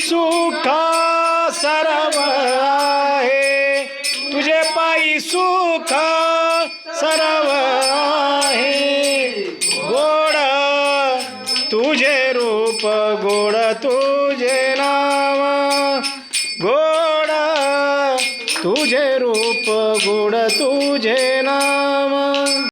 सुख सर्व आहे. तुझे पायी सुख सर्व आहे. गोड तुझे रूप गोड तुझे नाव गोड तुझे रूप गोड तुझे नाम.